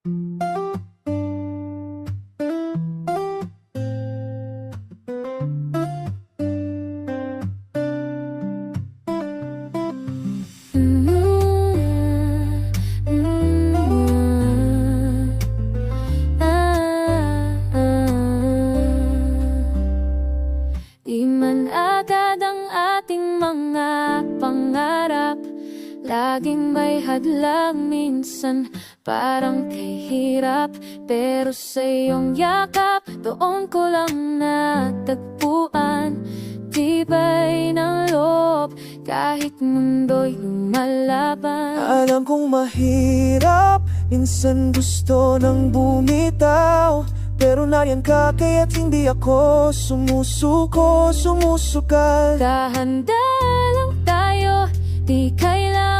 Di man agad ang ating mga pangarap Laging may hadlang minsan Parang kahirap. Pero sa iyong yakap Doon ko lang natagpuan. Tibay ng loob Kahit mundo'y lumalaban? Alam kong mahirap Minsan gusto nang bumitaw. Pero nariyan ka kaya't hindi ako Sumusuko, sumusugal Kahanda lang tayo Di kailangang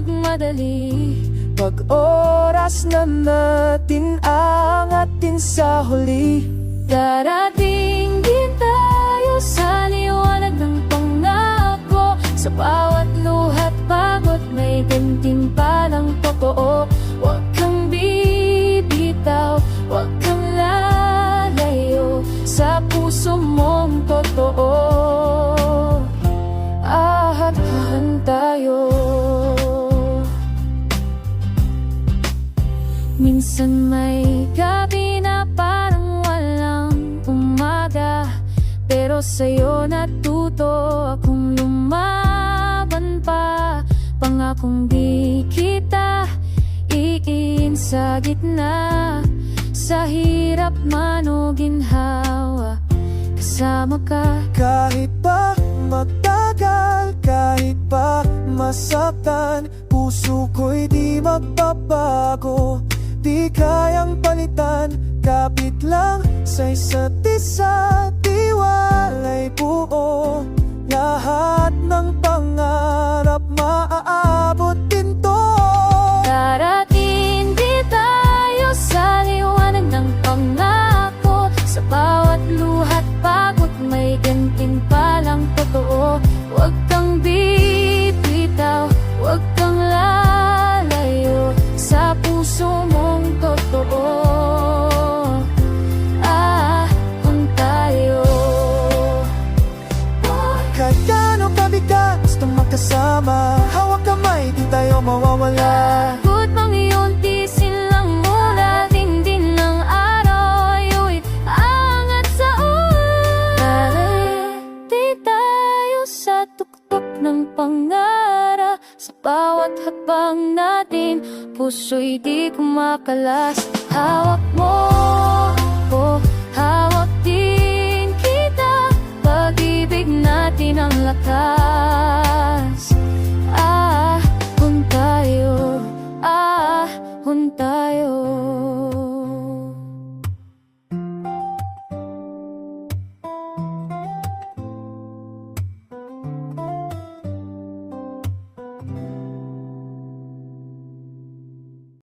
magmadali. Pag oras na natin angatin sa huli Darating din tayo sa liwanag ng pangako. Sa bawat luhat pagod may gantimpalang totoo. Huwag kang bibitaw, huwag kang lalayo Sa puso mong totoo Minsan may gabi na parang walang umaga. Pero sa'yo natuto akong lumaban pa. Pangakong di kita iin sa gitna. Sa hirap man o ginhawa Kasama ka. Kahit pa matagal, kahit pa masaktan Puso ko'y di magbabago Di kayang palitan Kapit lang sa isa't isa. Tiwalay buo Lahat ng pangarap Maaabot Kahit gaano kabigat Gusto magkasama Hawak kamay, di tayo mawawala. Pagod mang iyong tisin lang mula Din ng araw Ayo'y angat sa ulan Di tayo sa tuktok ng pangara Sa bawat habang natin Puso'y di kumakalas. Hawak mo